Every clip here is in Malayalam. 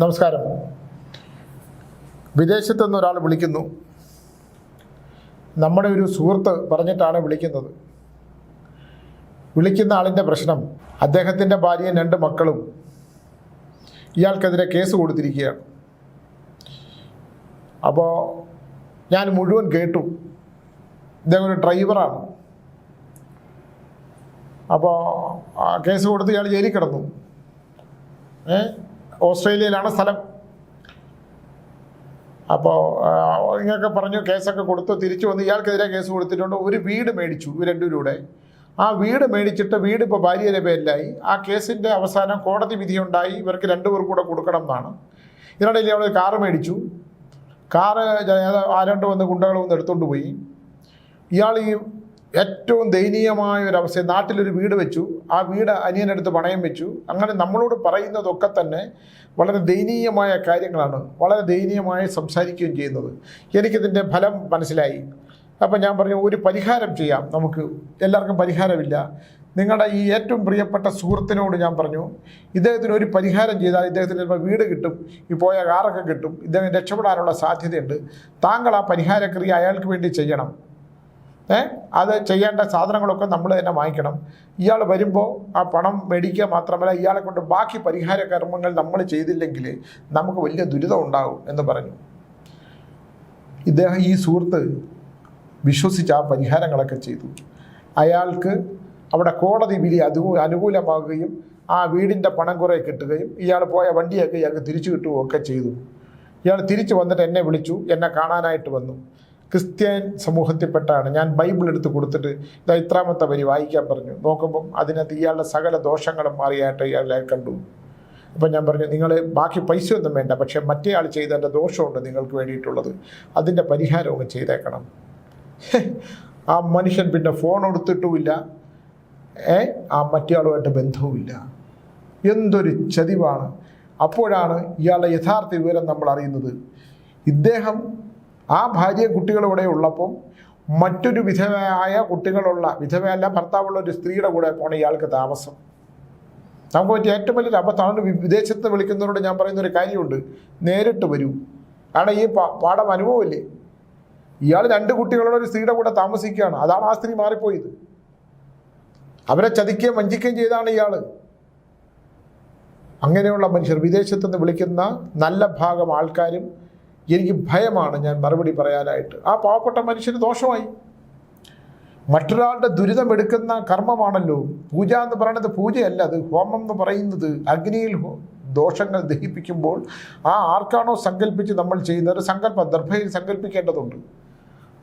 നമസ്കാരം. വിദേശത്തു നിന്ന് ഒരാൾ വിളിക്കുന്നു. നമ്മുടെ ഒരു സുഹൃത്ത് പറഞ്ഞിട്ടാണ് വിളിക്കുന്നത്. വിളിക്കുന്ന ആളിന്റെ പ്രശ്നം അദ്ദേഹത്തിന്റെ ഭാര്യയും രണ്ട് മക്കളും ഇയാൾക്കെതിരെ കേസ് കൊടുത്തിരിക്കുകയാണ്. അപ്പോൾ ഞാൻ മുഴുവൻ കേട്ടു. ഇദ്ദേഹം ഒരു ഡ്രൈവറാണ്. അപ്പോൾ കേസ് കൊടുത്ത് ഇയാൾ ജയിലിൽ കിടന്നു. ഏ? ഓസ്ട്രേലിയയിലാണ് സ്ഥലം. അപ്പോൾ ഇങ്ങനെയൊക്കെ പറഞ്ഞു കേസൊക്കെ കൊടുത്തു തിരിച്ചു വന്ന്. ഇയാൾക്കെതിരെ കേസ് കൊടുത്തിട്ടുണ്ട്. ഒരു വീട് മേടിച്ചു ഇവർ രണ്ടുപേരുടെ. ആ വീട് മേടിച്ചിട്ട് വീട് ഇപ്പോൾ ഭാര്യയുടെ പേരിലായി. ആ കേസിന്റെ അവസാനം കോടതി വിധിയുണ്ടായി. ഇവർക്ക് രണ്ടുപേർ കൂടെ കൊടുക്കണം എന്നാണ്. ഇതിനിടയിൽ അവൾ കാറ് മേടിച്ചു. കാറ് ആരണ്ട് വന്ന് ഗുണ്ടകൾ വന്ന് എടുത്തുകൊണ്ട് പോയി. ഇയാൾ ഈ ഏറ്റവും ദയനീയമായ ഒരു അവസ്ഥ. നാട്ടിലൊരു വീട് വെച്ചു. ആ വീട് അനിയനെടുത്ത് പണയം വെച്ചു. അങ്ങനെ നമ്മളോട് പറയുന്നതൊക്കെ തന്നെ വളരെ ദയനീയമായ കാര്യങ്ങളാണ്. വളരെ ദയനീയമായി സംസാരിക്കുകയും ചെയ്യുന്നത്. എനിക്കിതിന്റെ ഫലം മനസ്സിലായി. അപ്പം ഞാൻ പറഞ്ഞു ഒരു പരിഹാരം ചെയ്യാം. നമുക്ക് എല്ലാവർക്കും പരിഹാരമില്ല. നിങ്ങളുടെ ഈ ഏറ്റവും പ്രിയപ്പെട്ട സുഹൃത്തിനോട് ഞാൻ പറഞ്ഞു ഇദ്ദേഹത്തിന് ഒരു പരിഹാരം ചെയ്താൽ ഇദ്ദേഹത്തിന് ചിലപ്പോൾ വീട് കിട്ടും. ഈ പോയ കാറൊക്കെ കിട്ടും. ഇദ്ദേഹം രക്ഷപ്പെടാനുള്ള സാധ്യതയുണ്ട്. താങ്കൾ ആ പരിഹാരക്രിയ അയാൾക്ക് വേണ്ടി ചെയ്യണം. അത് ചെയ്യേണ്ട സാധനങ്ങളൊക്കെ നമ്മൾ തന്നെ വാങ്ങിക്കണം. ഇയാൾ വരുമ്പോൾ ആ പണം മേടിക്കുക മാത്രമല്ല ഇയാളെ കൊണ്ട് ബാക്കി പരിഹാര കർമ്മങ്ങൾ നമ്മൾ ചെയ്തില്ലെങ്കിൽ നമുക്ക് വലിയ ദുരിതം ഉണ്ടാകും എന്ന് പറഞ്ഞു. ഇദ്ദേഹം ഈ സുഹൃത്ത് വിശ്വസിച്ച് ആ പരിഹാരങ്ങളൊക്കെ ചെയ്തു. അയാൾക്ക് അവിടെ കോടതി വിധി അത് അനുകൂലമാകുകയും ആ വീടിന്റെ പണം കുറേ കിട്ടുകയും ഇയാൾ പോയ വണ്ടിയൊക്കെ ഇയാൾക്ക് തിരിച്ചു കിട്ടുകയും ഒക്കെ ചെയ്തു. ഇയാൾ തിരിച്ചു വന്നിട്ട് എന്നെ വിളിച്ചു എന്നെ കാണാനായിട്ട് വന്നു. ക്രിസ്ത്യൻ സമൂഹത്തിൽപ്പെട്ടാണ്. ഞാൻ ബൈബിൾ എടുത്ത് കൊടുത്തിട്ട് ഇതാ ഇത്രാമത്തെ വരി വായിക്കാൻ പറഞ്ഞു. നോക്കുമ്പം അതിനകത്ത് ഇയാളുടെ സകല ദോഷങ്ങളും മാറിയായിട്ട് ഇയാളെ കണ്ടു. അപ്പം ഞാൻ പറഞ്ഞു നിങ്ങൾ ബാക്കി പൈസ ഒന്നും വേണ്ട. പക്ഷേ മറ്റേ ആൾ ചെയ്തതിന്റെ ദോഷമുണ്ട് നിങ്ങൾക്ക് വേണ്ടിയിട്ടുള്ളത്. അതിന്റെ പരിഹാരമൊക്കെ ചെയ്തേക്കണം. ആ മനുഷ്യൻ പിന്നെ ഫോൺ എടുത്തിട്ടുമില്ല. ഏ ആ മറ്റേയാളുമായിട്ട് ബന്ധവുമില്ല. എന്തൊരു ചതിവാണ്. അപ്പോഴാണ് ഇയാളുടെ യഥാർത്ഥ വിവരം നമ്മൾ അറിയുന്നത്. ഇദ്ദേഹം ആ ഭാര്യ കുട്ടികളിവിടെ ഉള്ളപ്പം മറ്റൊരു വിധവയായ കുട്ടികളുള്ള വിധവയല്ല ഭർത്താവുള്ള ഒരു സ്ത്രീയുടെ കൂടെ പോണ ഇയാൾക്ക് താമസം. നമുക്ക് പറ്റിയ ഏറ്റവും വലിയൊരു അബദ്ധമാണ് വിദേശത്ത് വിളിക്കുന്നവരോട് ഞാൻ പറയുന്ന ഒരു കാര്യമുണ്ട്. നേരിട്ട് വരൂ. കാരണം ഈ പാഠം അനുഭവമില്ലേ? ഇയാൾ രണ്ട് കുട്ടികളുള്ള ഒരു സ്ത്രീയുടെ കൂടെ താമസിക്കുകയാണ്. അതാണ് ആ സ്ത്രീ മാറിപ്പോയത്. അവരെ ചതിക്കുകയും വഞ്ചിക്കുകയും ചെയ്താണ് ഇയാൾ. അങ്ങനെയുള്ള മനുഷ്യർ വിദേശത്തുനിന്ന് വിളിക്കുന്ന നല്ല ഭാഗം ആൾക്കാരും എനിക്ക് ഭയമാണ് ഞാൻ മറുപടി പറയാനായിട്ട്. ആ പാവപ്പെട്ട മനുഷ്യന് ദോഷമായി. മറ്റൊരാളുടെ ദുരിതം എടുക്കുന്ന കർമ്മമാണല്ലോ. പൂജ എന്ന് പറയുന്നത് പൂജയല്ല അത് ഹോമം എന്ന് പറയുന്നത്. അഗ്നിയിൽ ദോഷങ്ങൾ ദഹിപ്പിക്കുമ്പോൾ ആ ആർക്കാണോ സങ്കല്പിച്ച് നമ്മൾ ചെയ്യുന്ന ഒരു സങ്കല്പം ദർഭയിൽ സങ്കല്പിക്കേണ്ടതുണ്ട്.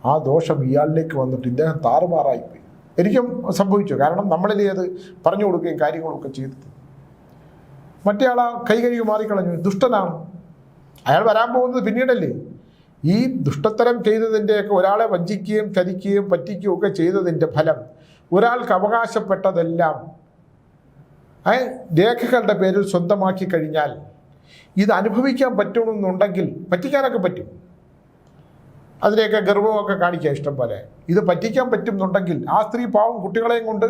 ആ ദോഷം ഇയാളിലേക്ക് വന്നിട്ട് ഇദ്ദേഹം താറുമാറായിപ്പോയി. എനിക്കും സംഭവിച്ചു. കാരണം നമ്മളിലേ അത് പറഞ്ഞു കൊടുക്കുകയും കാര്യങ്ങളൊക്കെ ചെയ്തത് മറ്റേ ആളാ കൈ മാറിക്കളഞ്ഞു. ദുഷ്ടനാണ്. അയാൾ വരാൻ പോകുന്നത് പിന്നീടല്ലേ? ഈ ദുഷ്ടത്തരം ചെയ്തതിന്റെയൊക്കെ ഒരാളെ വഞ്ചിക്കുകയും ചതിക്കുകയും പറ്റിക്കുകയും ഒക്കെ ചെയ്തതിന്റെ ഫലം ഒരാൾക്ക് അവകാശപ്പെട്ടതെല്ലാം രേഖകളുടെ പേരിൽ സ്വന്തമാക്കി കഴിഞ്ഞാൽ ഇത് അനുഭവിക്കാൻ പറ്റണമെന്നുണ്ടെങ്കിൽ പറ്റിക്കാനൊക്കെ പറ്റും. അതിനെയൊക്കെ ഗർവമൊക്കെ കാണിക്കുക ഇഷ്ടം പോലെ. ഇത് പറ്റിക്കാൻ പറ്റുന്നുണ്ടെങ്കിൽ ആ സ്ത്രീ പാവം കുട്ടികളെയും കൊണ്ട്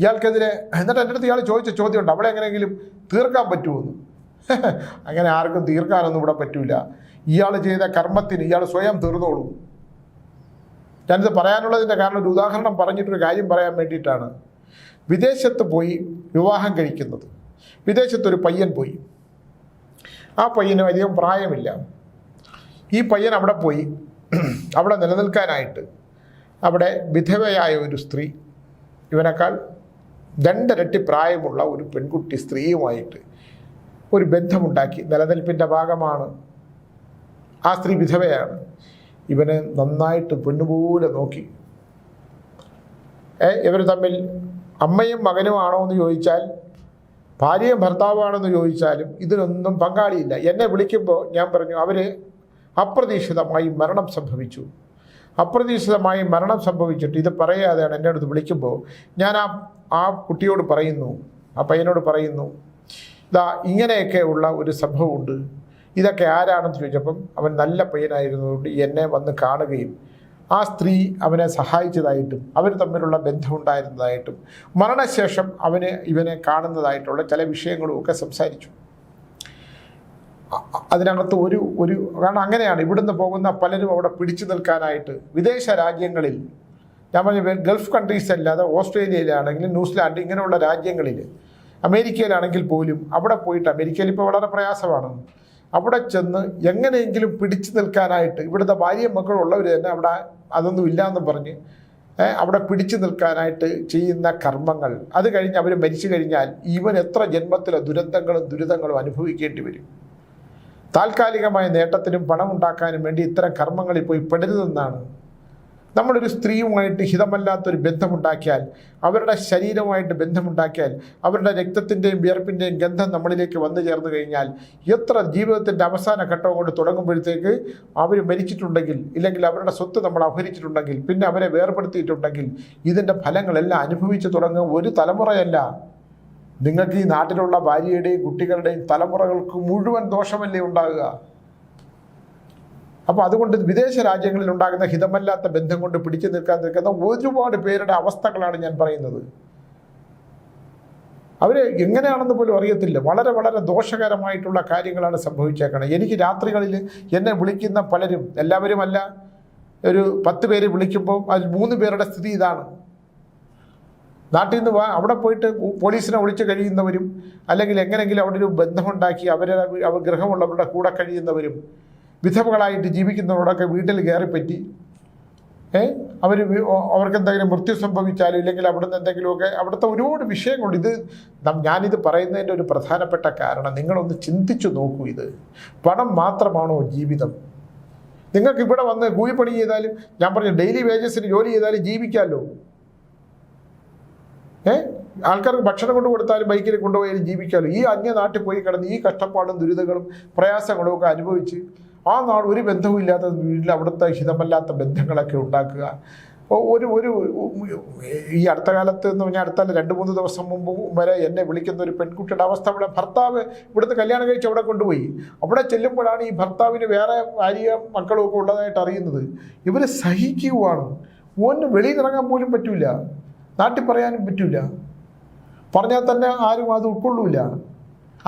ഇയാൾക്കെതിരെ എന്നിട്ട് എന്റെ അടുത്ത് ഇയാൾ ചോദിച്ച ചോദ്യമുണ്ട് അവളെ എങ്ങനെയെങ്കിലും തീർക്കാൻ പറ്റുമെന്ന് അങ്ങനെ ആർക്കും തീർക്കാനൊന്നും ഇവിടെ പറ്റൂല. ഇയാൾ ചെയ്ത കർമ്മത്തിന് ഇയാൾ സ്വയം തീർന്നോളൂ. ഞാനിത് പറയാനുള്ളതിന്റെ കാരണം ഒരു ഉദാഹരണം പറഞ്ഞിട്ടൊരു കാര്യം പറയാൻ വേണ്ടിയിട്ടാണ്. വിദേശത്ത് പോയി വിവാഹം കഴിക്കുന്നത്. വിദേശത്തൊരു പയ്യൻ പോയി. ആ പയ്യന് അധികം പ്രായമില്ല. ഈ പയ്യൻ അവിടെ പോയി. അവിടെ നിലനിൽക്കാനായിട്ട് അവിടെ വിധവയായ ഒരു സ്ത്രീ. ഇവനേക്കാൾ രണ്ടിരട്ടി പ്രായമുള്ള ഒരു പെൺകുട്ടി സ്ത്രീയുമായിട്ട് ഒരു ബന്ധമുണ്ടാക്കി നിലനിൽപ്പിന്റെ ഭാഗമാണ്. ആ സ്ത്രീ വിധവയാണ്. ഇവനെ നന്നായിട്ട് പെണ്ണുപോലെ നോക്കി. ഏ ഇവർ തമ്മിൽ അമ്മയും മകനുമാണോ എന്ന് ചോദിച്ചാൽ ഭാര്യയും ഭർത്താവാണെന്ന് ചോദിച്ചാലും ഇതിനൊന്നും പങ്കാളിയില്ല. എന്നെ വിളിക്കുമ്പോൾ ഞാൻ പറഞ്ഞു അവർ അപ്രതീക്ഷിതമായി മരണം സംഭവിച്ചു. അപ്രതീക്ഷിതമായി മരണം സംഭവിച്ചിട്ട് ഇത് പറയാതെയാണ് എന്റെ അടുത്ത് വിളിക്കുമ്പോൾ ഞാൻ ആ ആ കുട്ടിയോട് പറയുന്നു ആ പയ്യനോട് പറയുന്നു ഇതാ ഇങ്ങനെയൊക്കെയുള്ള ഒരു സംഭവമുണ്ട്. ഇതൊക്കെ ആരാണെന്ന് ചോദിച്ചപ്പം അവൻ നല്ല പയ്യനായിരുന്നതുകൊണ്ട് എന്നെ വന്ന് കാണുകയും ആ സ്ത്രീ അവനെ സഹായിച്ചതായിട്ടും അവർ തമ്മിലുള്ള ബന്ധമുണ്ടായിരുന്നതായിട്ടും മരണശേഷം അവന് ഇവനെ കാണുന്നതായിട്ടുള്ള ചില വിഷയങ്ങളും ഒക്കെ സംസാരിച്ചു. അതിനകത്ത് ഒരു ഒരു കാരണം അങ്ങനെയാണ്. ഇവിടുന്ന് പോകുന്ന പലരും അവിടെ പിടിച്ചു നിൽക്കാനായിട്ട് വിദേശ രാജ്യങ്ങളിൽ ഞാൻ പറഞ്ഞ ഗൾഫ് കൺട്രീസ് അല്ലാതെ ഓസ്ട്രേലിയയിലാണെങ്കിലും ന്യൂസിലാൻഡ് ഇങ്ങനെയുള്ള രാജ്യങ്ങളിൽ അമേരിക്കയിലാണെങ്കിൽ പോലും അവിടെ പോയിട്ട് അമേരിക്കയിൽ ഇപ്പോൾ വളരെ പ്രയാസമാണ്. അവിടെ ചെന്ന് എങ്ങനെയെങ്കിലും പിടിച്ചു നിൽക്കാനായിട്ട് ഇവിടുത്തെ ഭാര്യയും മക്കളുള്ളവർ തന്നെ അവിടെ അതൊന്നും ഇല്ലയെന്ന് പറഞ്ഞ് അവിടെ പിടിച്ചു നിൽക്കാനായിട്ട് ചെയ്യുന്ന കർമ്മങ്ങൾ. അത് കഴിഞ്ഞ് അവർ മരിച്ചു കഴിഞ്ഞാൽ ഇവൻ എത്ര ജന്മത്തിലെ ദുരന്തങ്ങളും ദുരിതങ്ങളും അനുഭവിക്കേണ്ടി വരും. താൽക്കാലികമായ നേട്ടത്തിനും പണം ഉണ്ടാക്കാനും വേണ്ടി ഇത്തരം കർമ്മങ്ങളിൽ പോയി പെടരുതെന്നാണ് നമ്മളൊരു സ്ത്രീയുമായിട്ട് ഹിതമല്ലാത്തൊരു ബന്ധമുണ്ടാക്കിയാൽ അവരുടെ ശരീരവുമായിട്ട് ബന്ധമുണ്ടാക്കിയാൽ അവരുടെ രക്തത്തിന്റെയും വിയർപ്പിന്റെയും ഗന്ധം നമ്മളിലേക്ക് വന്നു ചേർന്ന് കഴിഞ്ഞാൽ എത്ര ജീവിതത്തിന്റെ അവസാന ഘട്ടം കൊണ്ട് തുടങ്ങുമ്പോഴത്തേക്ക് അവർ മരിച്ചിട്ടുണ്ടെങ്കിൽ ഇല്ലെങ്കിൽ അവരുടെ സ്വത്ത് നമ്മൾ അപഹരിച്ചിട്ടുണ്ടെങ്കിൽ പിന്നെ അവരെ വേർപെടുത്തിയിട്ടുണ്ടെങ്കിൽ ഇതിന്റെ ഫലങ്ങളെല്ലാം അനുഭവിച്ചു തുടങ്ങുക ഒരു തലമുറയല്ല. നിങ്ങൾക്ക് ഈ നാട്ടിലുള്ള ഭാര്യയുടെയും കുട്ടികളുടെയും തലമുറകൾക്ക് മുഴുവൻ ദോഷമല്ലേ ഉണ്ടാകുക? അപ്പോൾ അതുകൊണ്ട് വിദേശ രാജ്യങ്ങളിൽ ഉണ്ടാകുന്ന ഹിതമല്ലാത്ത ബന്ധം കൊണ്ട് പിടിച്ചു നിൽക്കാൻ നിൽക്കുന്ന ഒരുപാട് പേരുടെ അവസ്ഥകളാണ് ഞാൻ പറയുന്നത്. അവർ എങ്ങനെയാണെന്ന് പോലും അറിയത്തില്ല. വളരെ വളരെ ദോഷകരമായിട്ടുള്ള കാര്യങ്ങളാണ് സംഭവിച്ചേക്കുന്നത് എനിക്ക് രാത്രികളിൽ എന്നെ വിളിക്കുന്ന പലരും എല്ലാവരുമല്ല ഒരു പത്ത് പേര് വിളിക്കുമ്പോൾ അതിൽ മൂന്ന് പേരുടെ സ്ഥിതി ഇതാണ്. നാട്ടിൽ നിന്ന് അവിടെ പോയിട്ട് പോലീസിനെ വിളിച്ച് കഴിയുന്നവരും അല്ലെങ്കിൽ എങ്ങനെയെങ്കിലും അവിടെ ഒരു ബന്ധമുണ്ടാക്കി അവരെ ഗൃഹമുള്ളവരുടെ കൂടെ കഴിയുന്നവരും വിധവകളായിട്ട് ജീവിക്കുന്നവരോടൊക്കെ വീട്ടിൽ കയറിപ്പറ്റി ഏ? അവർ അവർക്ക് എന്തെങ്കിലും മൃത്യു സംഭവിച്ചാലും ഇല്ലെങ്കിൽ അവിടുന്ന് എന്തെങ്കിലുമൊക്കെ അവിടുത്തെ ഒരുപാട് വിഷയങ്ങളുണ്ട് ഇത് ഞാനിത് പറയുന്നതിന്റെ ഒരു പ്രധാനപ്പെട്ട കാരണം നിങ്ങളൊന്ന് ചിന്തിച്ചു നോക്കൂ ഇത്. പണം മാത്രമാണോ ജീവിതം? നിങ്ങൾക്ക് ഇവിടെ വന്ന് കൂലിപ്പണി ചെയ്താലും ഞാൻ പറഞ്ഞു ഡെയിലി വേജസിന് ജോലി ചെയ്താലും ജീവിക്കാമല്ലോ. ഏ? ആൾക്കാർക്ക് ഭക്ഷണം കൊണ്ട് കൊടുത്താലും ബൈക്കിൽ കൊണ്ടുപോയാലും ജീവിക്കാമല്ലോ. ഈ അന്യനാട്ടിൽ പോയി കിടന്ന് ഈ കഷ്ടപ്പാടും ദുരിതങ്ങളും പ്രയാസങ്ങളും ഒക്കെ അനുഭവിച്ച് ആ നാട് ഒരു ബന്ധവും ഇല്ലാത്ത വീട്ടിൽ അവിടുത്തെ ഹിതമല്ലാത്ത ബന്ധങ്ങളൊക്കെ ഉണ്ടാക്കുക. ഒരു ഒരു ഈ അടുത്ത കാലത്ത് എന്ന് പറഞ്ഞാൽ അടുത്ത രണ്ട് മൂന്ന് ദിവസം മുമ്പ് വരെ എന്നെ വിളിക്കുന്ന ഒരു പെൺകുട്ടിയുടെ അവസ്ഥ അവിടെ. ഭർത്താവ് ഇവിടുത്തെ കല്യാണം കഴിച്ച് അവിടെ കൊണ്ടുപോയി. അവിടെ ചെല്ലുമ്പോഴാണ് ഈ ഭർത്താവിന് വേറെ ഭാര്യ മക്കളും ഒക്കെ ഉള്ളതായിട്ട് അറിയുന്നത്. ഇവർ സഹിക്കുവാണ്. ഒന്ന് വെളിയിൽ ഇറങ്ങാൻ പോലും പറ്റൂല. നാട്ടിൽ പറയാനും പറ്റൂല. പറഞ്ഞാൽ തന്നെ ആരും അത് ഉൾക്കൊള്ളൂല.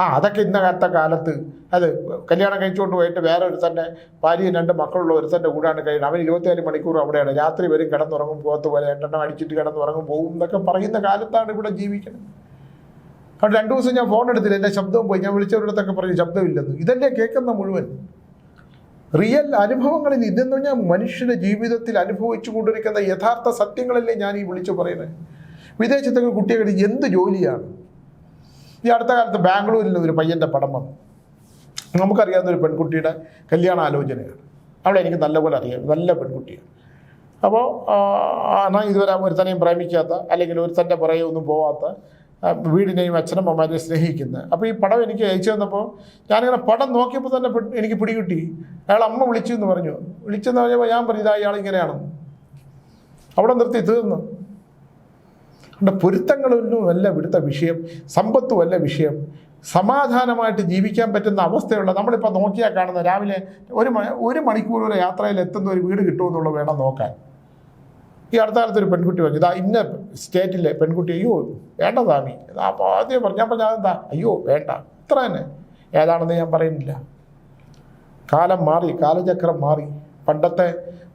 ആ അതൊക്കെ ഇന്നത്തെ കാലത്ത് അത് കല്യാണം കഴിച്ചുകൊണ്ട് പോയിട്ട് വേറെ ഒരു തന്നെ ഭാര്യയും രണ്ട് മക്കളുള്ള ഒരുത്തന്റെ കൂടാണ് കഴിയുന്നത് അവൻ ഇരുപത്തിനാല് മണിക്കൂർ അവിടെയാണ്. രാത്രി വരും കിടന്നുറങ്ങും പോകത്ത് പോലെ എട്ടെണ്ണം അടിച്ചിട്ട് കിടന്നുറങ്ങും പോകും എന്നൊക്കെ പറയുന്ന കാലത്താണ് ഇവിടെ ജീവിക്കുന്നത്. അവിടെ രണ്ടു ദിവസം ഞാൻ ഫോൺ എടുത്തില്ല. എന്റെ ശബ്ദവും പോയി. ഞാൻ വിളിച്ചവരിടത്തൊക്കെ പറഞ്ഞു ശബ്ദമില്ലെന്ന്. ഇതല്ലേ കേൾക്കുന്ന മുഴുവൻ. റിയൽ അനുഭവങ്ങളിൽ ഇതെന്ന് പറഞ്ഞാൽ മനുഷ്യന്റെ ജീവിതത്തിൽ അനുഭവിച്ചു കൊണ്ടിരിക്കുന്ന യഥാർത്ഥ സത്യങ്ങളല്ലേ ഞാൻ ഈ വിളിച്ചു പറയുന്നത്. വിദേശത്തൊക്കെ കുട്ടികൾ എന്ത് ജോലിയാണ്? ഈ അടുത്ത കാലത്ത് ബാംഗ്ലൂരിൽ ഒരു പയ്യന്റെ പടം വന്നു. നമുക്കറിയാവുന്ന ഒരു പെൺകുട്ടിയുടെ കല്യാണ ആലോചനയാണ് അവിടെ എനിക്ക് നല്ലപോലെ അറിയാം. നല്ല പെൺകുട്ടിയാണ്. അപ്പോൾ എന്നാൽ ഇതുവരെ ഒരുത്തനെയും പ്രേമിക്കാത്ത അല്ലെങ്കിൽ ഒരുത്തന്റെ പുറകെ ഒന്നും പോവാത്ത വീടിനെയും അച്ഛനും അമ്മമാരെയും സ്നേഹിക്കുന്ന. അപ്പോൾ ഈ പടം എനിക്ക് അയച്ചു തന്നപ്പോൾ ഞാനിങ്ങനെ പടം നോക്കിയപ്പോൾ തന്നെ എനിക്ക് പിടികിട്ടി. അയാൾ അമ്മ വിളിച്ചു എന്ന് പറഞ്ഞു. വിളിച്ചെന്ന് പറഞ്ഞപ്പോൾ ഞാൻ പറഞ്ഞു ഇതാ ഇയാൾ ഇങ്ങനെയാണെന്ന്. അവിടെ നിർത്തി തീർന്നു. അതുകൊണ്ട് പൊരുത്തങ്ങളൊന്നും അല്ല ഇവിടുത്തെ വിഷയം. സമ്പത്തും അല്ല വിഷയം. സമാധാനമായിട്ട് ജീവിക്കാൻ പറ്റുന്ന അവസ്ഥയുള്ള നമ്മളിപ്പോൾ നോക്കിയാൽ കാണുന്ന രാവിലെ ഒരു ഒരു മണിക്കൂർ വരെ യാത്രയിൽ എത്തുന്ന ഒരു വീട് കിട്ടുമെന്നുള്ളത് വേണം നോക്കാൻ. ഈ അടുത്ത കാലത്ത് ഒരു പെൺകുട്ടി പറഞ്ഞു ഇതാ ഇന്ന സ്റ്റേറ്റിലെ പെൺകുട്ടി അയ്യോ വേണ്ട സ്വാമി. അപ്പോൾ ആദ്യം പറഞ്ഞു ഞാൻ എന്താ അയ്യോ വേണ്ട. ഇത്ര തന്നെ. ഏതാണെന്ന് ഞാൻ പറയുന്നില്ല. കാലം മാറി കാലചക്രം മാറി. പണ്ടത്തെ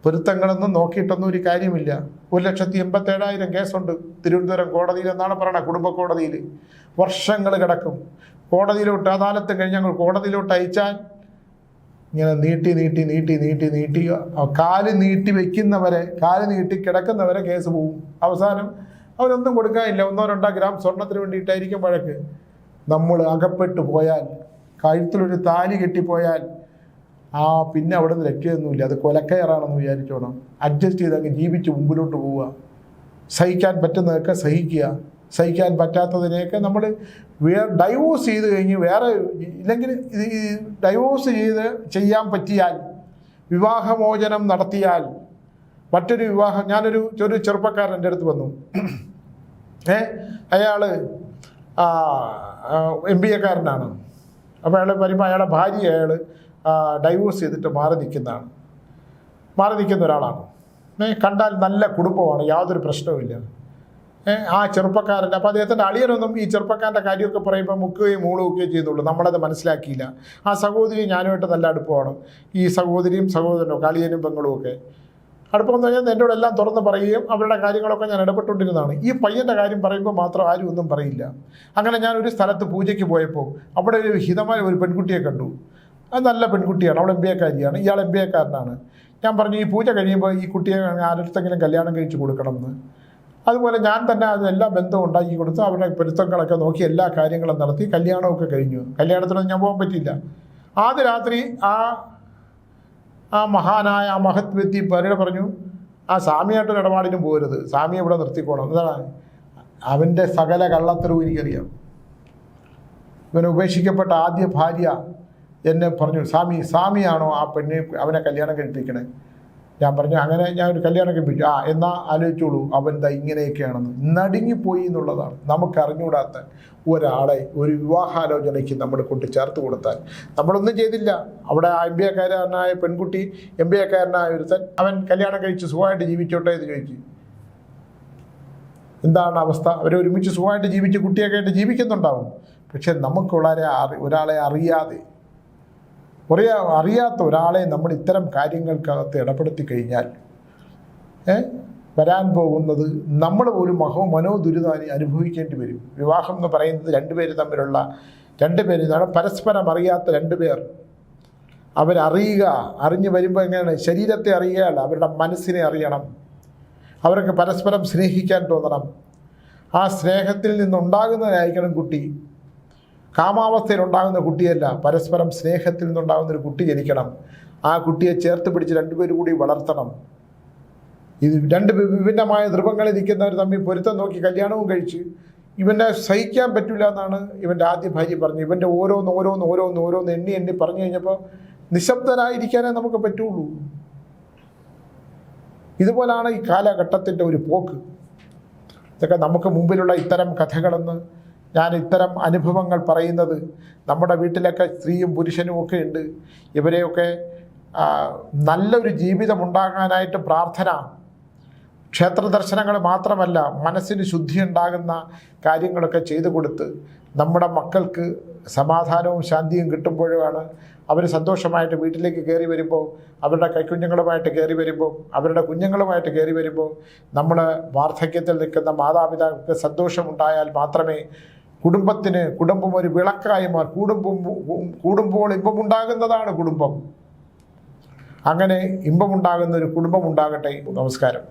പൊരുത്തങ്ങളൊന്നും നോക്കിയിട്ടൊന്നും ഒരു കാര്യമില്ല. ഒരു ലക്ഷത്തി എൺപത്തേഴായിരം കേസുണ്ട്. തിരുവനന്തപുരം കോടതിയിൽ എന്നാണ് പറയുന്നത് കുടുംബ കോടതിയിൽ. വർഷങ്ങൾ കിടക്കും. കോടതിയിലോട്ട് അദാലത്ത് കഴിഞ്ഞ് ഞങ്ങൾ കോടതിയിലോട്ട് അയച്ചാൽ ഇങ്ങനെ നീട്ടി നീട്ടി നീട്ടി നീട്ടി നീട്ടി കാൽ നീട്ടി വെക്കുന്നവരെ കാൽ നീട്ടി കിടക്കുന്നവരെ കേസ് പോവും. അവസാനം അവരൊന്നും കൊടുക്കാനില്ല. ഒന്നോ രണ്ടോ ഗ്രാം സ്വർണത്തിന് വേണ്ടിയിട്ടായിരിക്കും വഴക്ക്. നമ്മൾ അകപ്പെട്ടു പോയാൽ കഴുത്തിലൊരു താലി കെട്ടിപ്പോയാൽ ആ പിന്നെ അവിടെ നിന്ന് രക്ഷയൊന്നുമില്ല അത് കൊലക്കയറാണെന്ന് വിചാരിച്ചോണം. അഡ്ജസ്റ്റ് ചെയ്ത് അങ്ങ് ജീവിച്ച് മുമ്പിലോട്ട് പോവുക. സഹിക്കാൻ പറ്റുന്നതൊക്കെ സഹിക്കുക. സഹിക്കാൻ പറ്റാത്തതിനെയൊക്കെ നമ്മൾ വേ ഡൈവോഴ്സ് ചെയ്ത് കഴിഞ്ഞ് വേറെ ഇല്ലെങ്കിൽ ഇത് ഡൈവോഴ്സ് ചെയ്ത് ചെയ്യാൻ പറ്റിയാൽ വിവാഹമോചനം നടത്തിയാൽ മറ്റൊരു വിവാഹം ഞാനൊരു ഒരു ചെറുപ്പക്കാരൻ എന്റെ അടുത്ത് വന്നു. ഏ അയാൾ എം ബി എക്കാരനാണ് അപ്പോൾ അയാൾ വരുമ്പോൾ അയാളുടെ ഭാര്യ അയാൾ ഡൈവോഴ്സ് ചെയ്തിട്ട് മാറി നിൽക്കുന്നതാണ്. മാറി നിൽക്കുന്ന ഒരാളാണ്. കണ്ടാൽ നല്ല കുടുംബമാണ് യാതൊരു പ്രശ്നവുമില്ല ആ ചെറുപ്പക്കാരന്റെ അപ്പോൾ അദ്ദേഹത്തിന്റെ അളിയനൊന്നും ഈ ചെറുപ്പക്കാരന്റെ കാര്യമൊക്കെ പറയുമ്പോൾ മുക്കുകയും മൂളുകയൊക്കെ ചെയ്തുള്ളൂ. നമ്മളത് മനസ്സിലാക്കിയില്ല. ആ സഹോദരി ഞാനുമായിട്ട് നല്ല അടുപ്പമാണ്. ഈ സഹോദരിയും സഹോദരനും കാളിയനും പെങ്ങളും ഒക്കെ. അടുപ്പം എന്ന് പറഞ്ഞാൽ എന്നോട് എല്ലാം തുറന്ന് പറയുകയും അവരുടെ കാര്യങ്ങളൊക്കെ ഞാൻ ഇടപെട്ടുകൊണ്ടിരുന്നതാണ്. ഈ പയ്യന്റെ കാര്യം പറയുമ്പോൾ മാത്രം ആരും ഒന്നും പറയില്ല. അങ്ങനെ ഞാൻ ഒരു സ്ഥലത്ത് പൂജയ്ക്ക് പോയപ്പോൾ അവിടെ ഒരു ഹിതമായ ഒരു പെൺകുട്ടിയെ കണ്ടു. അത് നല്ല പെൺകുട്ടിയാണ് അവൾ എം ബി എക്കാരിയാണ് ഇയാൾ എം ബി എക്കാരനാണ് ഞാൻ പറഞ്ഞു ഈ പൂജ കഴിയുമ്പോൾ ഈ കുട്ടിയെ ആരുടെത്തെങ്കിലും കല്യാണം കഴിച്ചു കൊടുക്കണം എന്ന് അതുപോലെ ഞാൻ തന്നെ അതെല്ലാം ബന്ധം ഉണ്ടാക്കി കൊടുത്ത് അവരുടെ പൊരുത്തങ്ങളൊക്കെ നോക്കി എല്ലാ കാര്യങ്ങളും നടത്തി കല്യാണമൊക്കെ കഴിഞ്ഞു. കല്യാണത്തിനൊന്നും ഞാൻ പോകാൻ പറ്റിയില്ല. ആദ്യ രാത്രി ആ ആ മഹാനായ ആ മഹത് വ്യക്തി പരിട പറഞ്ഞു ആ സ്വാമിയായിട്ടൊരു ഇടപാടിനും പോരുത്. സ്വാമിയെ ഇവിടെ നിർത്തിക്കോണം. എന്താണ് അവന്റെ സകല കള്ളത്തരവും എനിക്കറിയാം. ഇവൻ ഉപേക്ഷിക്കപ്പെട്ട ആദ്യ ഭാര്യ എന്നെ പറഞ്ഞു സ്വാമി സ്വാമിയാണോ ആ പെണ്ണിനെ അവനെ കല്യാണം കഴിപ്പിക്കണേ? ഞാൻ പറഞ്ഞു അങ്ങനെ ഞാൻ ഒരു കല്യാണം കഴിപ്പിച്ചു. ആ എന്നാ ആലോചിച്ചോളൂ അവൻ ദാ ഇങ്ങനെയൊക്കെയാണെന്ന്. നടുങ്ങിപ്പോയി എന്നുള്ളതാണ് നമുക്ക് അറിഞ്ഞുകൂടാത്ത ഒരാളെ ഒരു വിവാഹാലോചനയ്ക്ക് നമ്മൾ കൊണ്ട് ചേർത്ത് കൊടുത്താൽ. നമ്മളൊന്നും ചെയ്തില്ല. അവിടെ എം ബി എക്കാരനായ പെൺകുട്ടി എം ബി എക്കാരനായ ഒരുത്തൻ അവൻ കല്യാണം കഴിച്ച് സുഖമായിട്ട് ജീവിച്ചോട്ടെ എന്ന് ചോദിച്ചു. എന്താണ് അവസ്ഥ? അവരെ ഒരുമിച്ച് സുഖമായിട്ട് ജീവിച്ച് കുട്ടിയൊക്കെ ആയിട്ട് ജീവിക്കുന്നുണ്ടാവും. പക്ഷെ നമുക്കുള്ളവരെ അറി ഒരാളെ അറിയാതെ കുറേ അറിയാത്ത ഒരാളെ നമ്മൾ ഇത്തരം കാര്യങ്ങൾക്കകത്ത് ഇടപെടുത്തി കഴിഞ്ഞാൽ വരാൻ പോകുന്നത് നമ്മൾ ഒരു മഹോ മനോദുരിതം അനുഭവിക്കേണ്ടി വരും. വിവാഹം എന്ന് പറയുന്നത് രണ്ടുപേര് തമ്മിലുള്ള രണ്ടുപേര് ഇതാണ് പരസ്പരം അറിയാത്ത രണ്ടുപേർ അവരറിയുക അറിഞ്ഞു വരുമ്പോൾ എങ്ങനെയാണ്? ശരീരത്തെ അറിയുകയല്ല അവരുടെ മനസ്സിനെ അറിയണം. അവർക്ക് പരസ്പരം സ്നേഹിക്കാൻ തോന്നണം. ആ സ്നേഹത്തിൽ നിന്നുണ്ടാകുന്നതായിരിക്കണം കുട്ടി. കാമാവസ്ഥയിൽ ഉണ്ടാകുന്ന കുട്ടിയല്ല പരസ്പരം സ്നേഹത്തിൽ നിന്നുണ്ടാകുന്ന ഒരു കുട്ടി ജനിക്കണം. ആ കുട്ടിയെ ചേർത്ത് പിടിച്ച് രണ്ടുപേരും കൂടി വളർത്തണം. ഇത് രണ്ട് വിഭിന്നമായ ധ്രുവങ്ങളിൽ നിൽക്കുന്നവർ തമ്മിൽ പൊരുത്തം നോക്കി കല്യാണവും കഴിച്ച് ഇവനെ സഹിക്കാൻ പറ്റില്ല എന്നാണ് ഇവന്റെ ആദ്യ ഭാര്യ പറഞ്ഞു ഇവന്റെ ഓരോന്ന് ഓരോന്ന് ഓരോന്ന് ഓരോന്ന് എണ്ണി എണ്ണി പറഞ്ഞു കഴിഞ്ഞപ്പോൾ നിശബ്ദനായിരിക്കാനേ നമുക്ക് പറ്റുള്ളൂ. ഇതുപോലാണ് ഈ കാലഘട്ടത്തിന്റെ ഒരു പോക്ക്. ഇതൊക്കെ നമുക്ക് മുമ്പിലുള്ള ഇത്തരം കഥകളെന്ന് ഞാൻ ഇത്തരം അനുഭവങ്ങൾ പറയുന്നത് നമ്മുടെ വീട്ടിലൊക്കെ സ്ത്രീയും പുരുഷനും ഒക്കെ ഉണ്ട്. ഇവരെയൊക്കെ നല്ലൊരു ജീവിതം ഉണ്ടാകാനായിട്ട് പ്രാർത്ഥന ക്ഷേത്ര ദർശനങ്ങൾ മാത്രമല്ല മനസ്സിന് ശുദ്ധി ഉണ്ടാകുന്ന കാര്യങ്ങളൊക്കെ ചെയ്തു കൊടുത്ത് നമ്മുടെ മക്കൾക്ക് സമാധാനവും ശാന്തിയും കിട്ടുമ്പോഴാണ് അവർ സന്തോഷമായിട്ട് വീട്ടിലേക്ക് കയറി വരുമ്പോൾ അവരുടെ കൈക്കുഞ്ഞുങ്ങളുമായിട്ട് കയറി വരുമ്പോൾ അവരുടെ കുഞ്ഞുങ്ങളുമായിട്ട് കയറി വരുമ്പോൾ നമ്മൾ വാർദ്ധക്യത്തിൽ നിൽക്കുന്ന മാതാപിതാക്കൾക്ക് സന്തോഷമുണ്ടായാൽ മാത്രമേ കുടുംബത്തിന് കുടുംബം ഒരു വിളക്കായി മാറും കുടുംബം കൂടുമ്പോൾ ഇമ്പമുണ്ടാകുന്നതാണ് കുടുംബം. അങ്ങനെ ഇമ്പമുണ്ടാകുന്ന ഒരു കുടുംബം ഉണ്ടാകട്ടെ. നമസ്കാരം.